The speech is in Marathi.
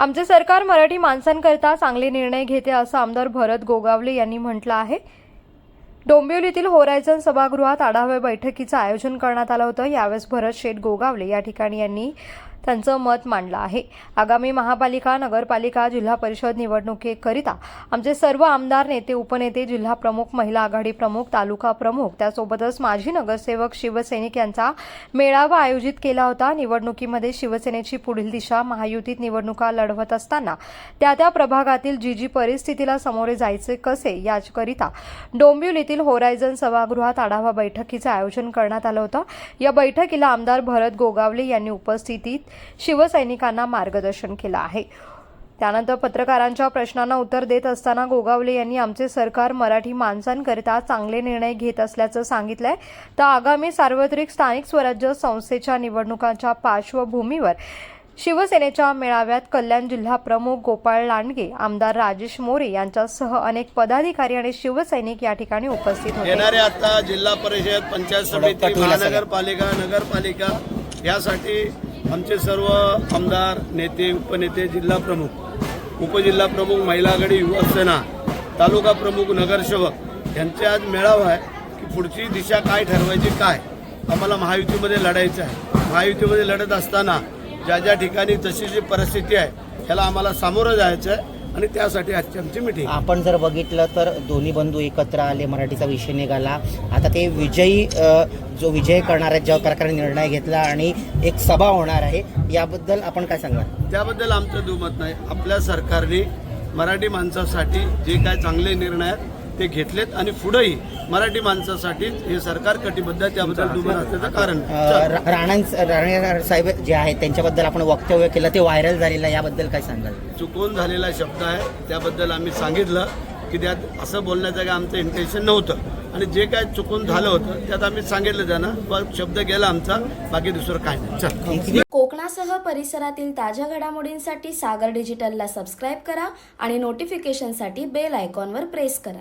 आमचे सरकार मराठी माणसांकरता चांगले निर्णय घेते असं आमदार भरत गोगावले यांनी म्हटलं आहे. डोंबिवलीतील होरायझन सभागृहात आढावा बैठकीचं आयोजन करण्यात आलं होतं. यावेळेस भरत शेठ गोगावले या ठिकाणी यांनी त्यांचं मत मांडलं आहे. आगामी महापालिका नगरपालिका जिल्हा परिषद निवडणुकीकरिता आमचे सर्व आमदार नेते उपनेते जिल्हा प्रमुख महिला आघाडी प्रमुख तालुका प्रमुख त्यासोबतच माजी नगरसेवक शिवसैनिक यांचा मेळावा आयोजित केला होता. निवडणुकीमध्ये शिवसेनेची पुढील दिशा महायुतीत निवडणुका लढवत असताना त्या त्या प्रभागातील जी जी परिस्थितीला सामोरे जायचे कसे याकरिता डोंबिवलीतील होरायझन सभागृहात आढावा बैठकीचं आयोजन करण्यात आलं होतं. या बैठकीला आमदार भरत गोगावले यांनी उपस्थितीत शिवसैनिकांना मार्गदर्शन केलं आहे. त्यानंतर पत्रकारांच्या प्रश्नांना उत्तर देत असताना गोगावले यांनी आमचे सरकार मराठी माणसांकरिता चांगले निर्णय घेत असल्याचं सांगितलंय. तर आगामी सार्वत्रिक स्थानिक स्वराज्य संस्थेच्या निवडणुकांच्या पार्श्वभूमीवर शिवसेनेच्या मेळाव्यात कल्याण जिल्हा प्रमुख गोपाळ लांडगे आमदार राजेश मोरे यांच्यासह अनेक पदाधिकारी आणि शिवसैनिक या ठिकाणी उपस्थित होते. येणारे आता जिल्हा परिषद पंचायत समिती महानगरपालिका नगरपालिका यासाठी आमचे सर्व आमदार नेते उपनेते जिल्हा प्रमुख उपजिल्हा प्रमुख महिला आघाडी युवासेना तालुका प्रमुख नगरसेवक यांचे आज मेळावा आहे की पुढची दिशा काय ठरवायची काय? आम्हाला महायुतीमध्ये लढायचं आहे. महायुतीमध्ये लढत असताना ज्या ज्या ठिकाणी जशी जी परिस्थिती आहे ह्याला आम्हाला सामोरं जायचं आहे. आणि त्यासाठी आजची आमची मिटिंग आपण जर बघितलं तर दोन्ही बंधू एकत्र आले मराठीचा विषय निघाला. आता ते विजयी जो विजय करणार आहे ज्या प्रकारे निर्णय घेतला आणि एक सभा होणार आहे याबद्दल आपण काय सांगणार? त्याबद्दल आमचं दुमत नाही. आपल्या सरकारने मराठी माणसासाठी जे काय चांगले निर्णय आहेत ते घेतलेत आणि पुढेही मराठी माणसासाठीच हे सरकार कटिबद्ध आहे त्याबद्दल दुमत असल्याचं कारण. राणा राणे साहेब जे आहेत त्यांच्याबद्दल आपण वक्तव्य केलं ते व्हायरल झालेलं आहे याबद्दल काय सांगाल? चुकून झालेला शब्द आहे त्याबद्दल आम्ही सांगितलं की त्यात असं बोलण्याचं काय आमचं इंटेन्शन नव्हतं. आणि जे काय चुकून झालं होतं त्यात आम्ही सांगितलं त्यांना पण शब्द गेला आमचा बाकी दुसरं काय नाही. कोकणासह परिसरातील ताज्या घडामोडींसाठी सागर डिजिटलला सबस्क्राईब करा आणि नोटिफिकेशनसाठी बेल आयकॉनवर प्रेस करा.